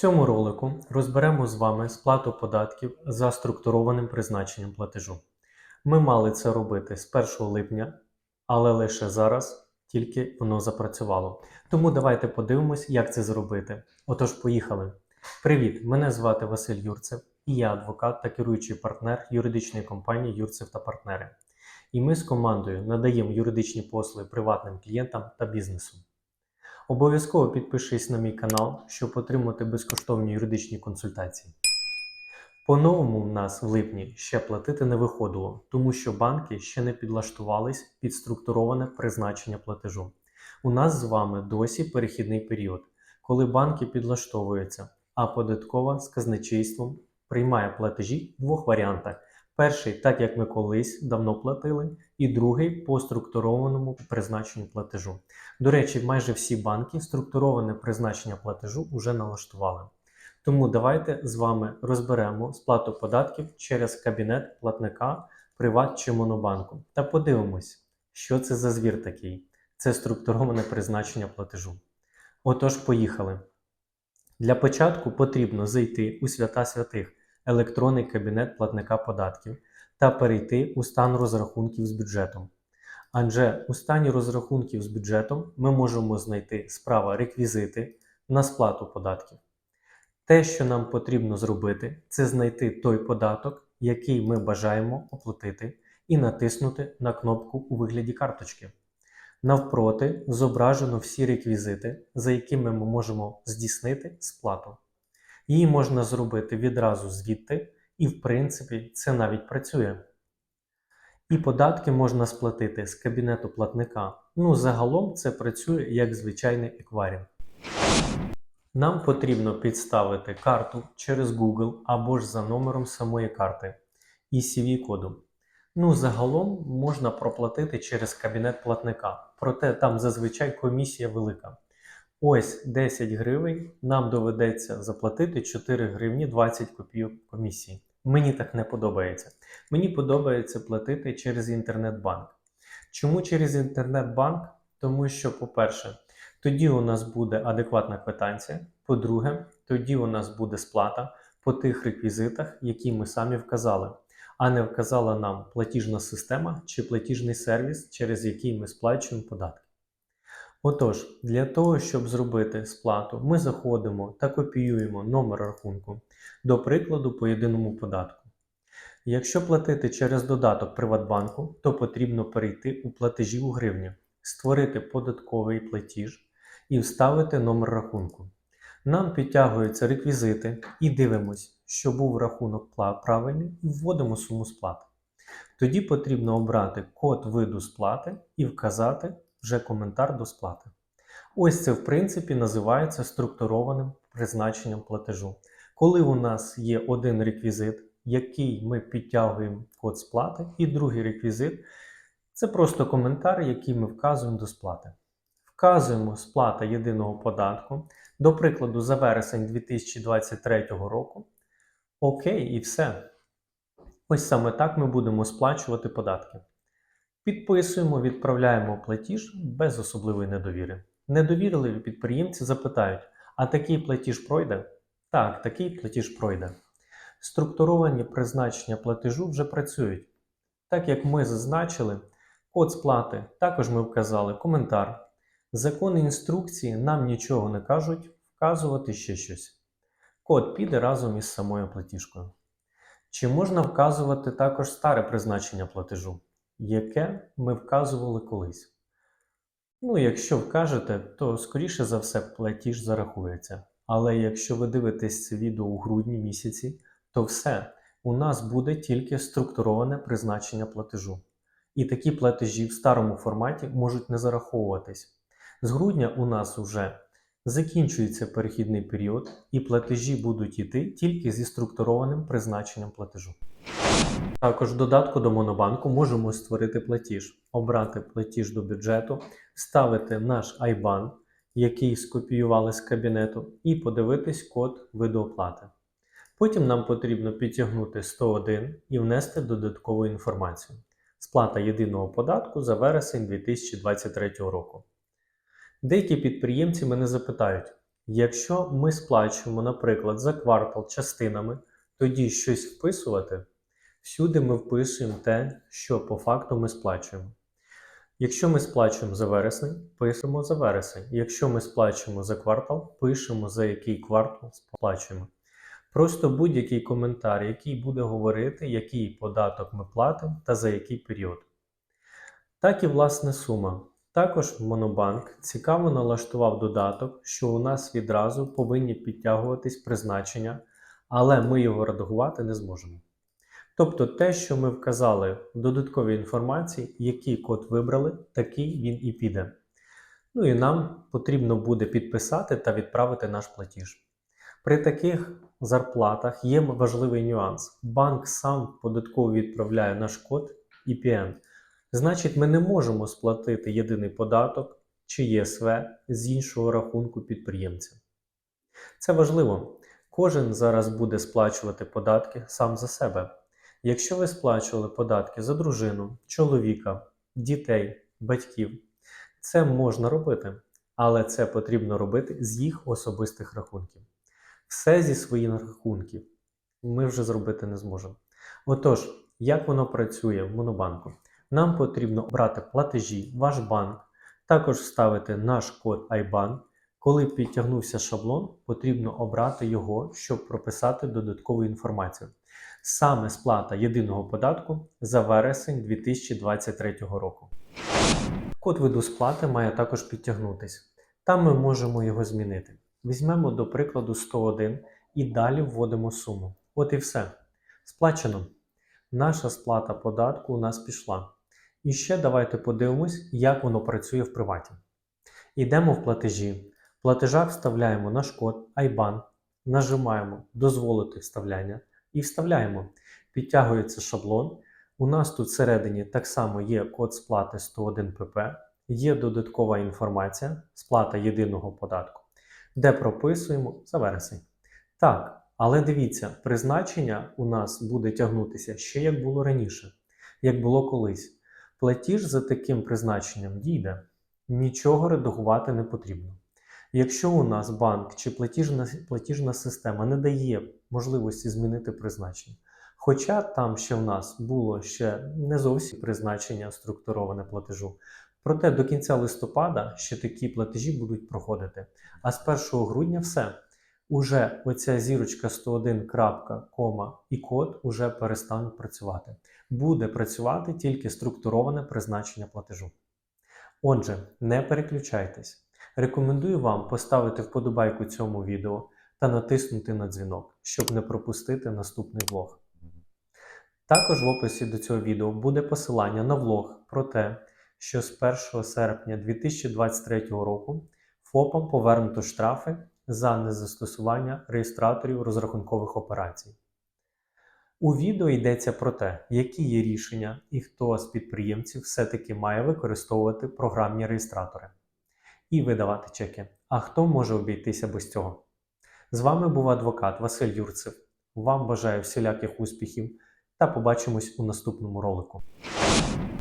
цьому ролику розберемо з вами сплату податків за структурованим призначенням платежу. Ми мали це робити з 1 липня, але лише зараз тільки воно запрацювало. Тому давайте подивимось, як це зробити. Отож, поїхали. Привіт! Мене звати Василь Юрцев, і я адвокат та керуючий партнер юридичної компанії Юрцев та партнери. І ми з командою надаємо юридичні послуги приватним клієнтам та бізнесу. Обов'язково підпишись на мій канал, щоб отримати безкоштовні юридичні консультації. По-новому в нас в липні ще платити не виходило, тому що банки ще не підлаштувались під структуроване призначення платежу. У нас з вами досі перехідний період, коли банки підлаштовуються, а податкова з казначейством приймає платежі в двох варіантах. Перший, так як ми колись давно платили, і другий по структурованому призначенню платежу. До речі, майже всі банки структуроване призначення платежу вже налаштували. Тому давайте з вами розберемо сплату податків через кабінет платника Приват чи Монобанку та подивимось, що це за звір такий. Це структуроване призначення платежу. Отож, поїхали. Для початку потрібно зайти у свята святих електронний кабінет платника податків та перейти у стан розрахунків з бюджетом. Адже у стані розрахунків з бюджетом ми можемо знайти справа реквізити на сплату податків. Те, що нам потрібно зробити, це знайти той податок, який ми бажаємо оплатити, і натиснути на кнопку у вигляді карточки. Навпроти зображено всі реквізити, за якими ми можемо здійснити сплату. Її можна зробити відразу звідти, і, в принципі, це навіть працює. І податки можна сплатити з кабінету платника. Ну, загалом це працює як звичайний еквайринг. Нам потрібно підставити карту через Google або ж за номером самої карти і CV-кодом. Ну, загалом можна проплатити через кабінет платника, проте там зазвичай комісія велика. Ось 10 гривень нам доведеться заплатити 4 гривні 20 копійок комісії. Мені так не подобається. Мені подобається платити через інтернет-банк. Чому через інтернет-банк? Тому що, по-перше, тоді у нас буде адекватна квитанція. По-друге, тоді у нас буде сплата по тих реквізитах, які ми самі вказали, а не вказала нам платіжна система чи платіжний сервіс, через який ми сплачуємо податки. Отож, для того, щоб зробити сплату, ми заходимо та копіюємо номер рахунку, до прикладу, по єдиному податку. Якщо платити через додаток Приватбанку, то потрібно перейти у платежі у гривні, створити податковий платіж і вставити номер рахунку. Нам підтягуються реквізити і дивимось, що був рахунок правильний, і вводимо суму сплати. Тоді потрібно обрати код виду сплати і вказати вже коментар до сплати. Ось це, в принципі, називається структурованим призначенням платежу. Коли у нас є один реквізит, який ми підтягуємо код сплати, і другий реквізит це просто коментар, який ми вказуємо до сплати. Вказуємо сплата єдиного податку, до прикладу, за вересень 2023 року. Окей, і все. Ось саме так ми будемо сплачувати податки. Підписуємо, відправляємо платіж без особливої недовіри. Недовірливі підприємці запитають: а такий платіж пройде? Так, такий платіж пройде. Структуровані призначення платежу вже працюють. Так як ми зазначили, код сплати також ми вказали коментар. Закони інструкції нам нічого не кажуть вказувати ще щось. Код піде разом із самою платіжкою. Чи можна вказувати також старе призначення платежу? Яке ми вказували колись. Ну, якщо вкажете, то скоріше за все платіж зарахується. Але якщо ви дивитесь це відео у грудні місяці, то все, у нас буде тільки структуроване призначення платежу. І такі платежі в старому форматі можуть не зараховуватись. З грудня у нас вже закінчується перехідний період, і платежі будуть йти тільки зі структурованим призначенням платежу. Також в додатку до Монобанку можемо створити платіж, обрати платіж до бюджету, вставити наш IBAN, який скопіювали з кабінету, і подивитись код виду оплати. Потім нам потрібно підтягнути 101 і внести додаткову інформацію. Сплата єдиного податку за вересень 2023 року. Деякі підприємці мене запитають, Якщо ми сплачуємо, наприклад, за квартал частинами, тоді щось вписувати, всюди ми вписуємо те, що по факту ми сплачуємо. Якщо ми сплачуємо за вересень, пишемо за вересень. Якщо ми сплачуємо за квартал, пишемо за який квартал сплачуємо. Просто будь-який коментар, який буде говорити, який податок ми платимо та за який період. Так і власне сума. Також Монобанк цікаво налаштував додаток, що у нас відразу повинні підтягуватись призначення, але ми його редагувати не зможемо. Тобто те, що ми вказали в додатковій інформації, який код вибрали, такий він і піде. Ну і нам потрібно буде підписати та відправити наш платіж. При таких зарплатах є важливий нюанс. Банк сам податково відправляє наш код EPN. Значить, ми не можемо сплатити єдиний податок чи ЄСВ з іншого рахунку підприємця. Це важливо. Кожен зараз буде сплачувати податки сам за себе. Якщо ви сплачували податки за дружину, чоловіка, дітей, батьків, це можна робити, але це потрібно робити з їх особистих рахунків. Все зі своїх рахунків ми вже зробити не зможемо. Отож, як воно працює в Монобанку? Нам потрібно обрати платежі, ваш банк, також вставити наш код IBAN. Коли підтягнувся шаблон, потрібно обрати його, щоб прописати додаткову інформацію. Саме сплата єдиного податку за вересень 2023 року. Код виду сплати має також підтягнутися. Там ми можемо його змінити. Візьмемо до прикладу 101 і далі вводимо суму. От і все. Сплачено. Наша сплата податку у нас пішла. І ще давайте подивимось, як воно працює в приваті. Йдемо в платежі. В платежах вставляємо наш код IBAN, нажимаємо Дозволити вставляння і вставляємо. Підтягується шаблон. У нас тут всередині так само є код сплати 101 pp, є додаткова інформація, сплата єдиного податку, де прописуємо за вересень. Так, але дивіться, призначення у нас буде тягнутися ще як було раніше, як було колись. Платіж за таким призначенням дійде, нічого редагувати не потрібно. Якщо у нас банк чи платіжна, платіжна система не дає можливості змінити призначення, хоча там ще в нас було ще не зовсім призначення структуроване платежу, проте до кінця листопада ще такі платежі будуть проходити. А з 1 грудня все. Уже оця зірочка 101 крапка, кома і код уже перестануть працювати. Буде працювати тільки структуроване призначення платежу. Отже, не переключайтесь. Рекомендую вам поставити вподобайку цьому відео та натиснути на дзвінок, щоб не пропустити наступний влог. Також в описі до цього відео буде посилання на влог про те, що з 1 серпня 2023 року ФОПам повернуто штрафи за незастосування реєстраторів розрахункових операцій. У відео йдеться про те, які є рішення і хто з підприємців все-таки має використовувати програмні реєстратори і видавати чеки. А хто може обійтися без цього? З вами був адвокат Василь Юрцев. Вам бажаю всіляких успіхів та побачимось у наступному ролику.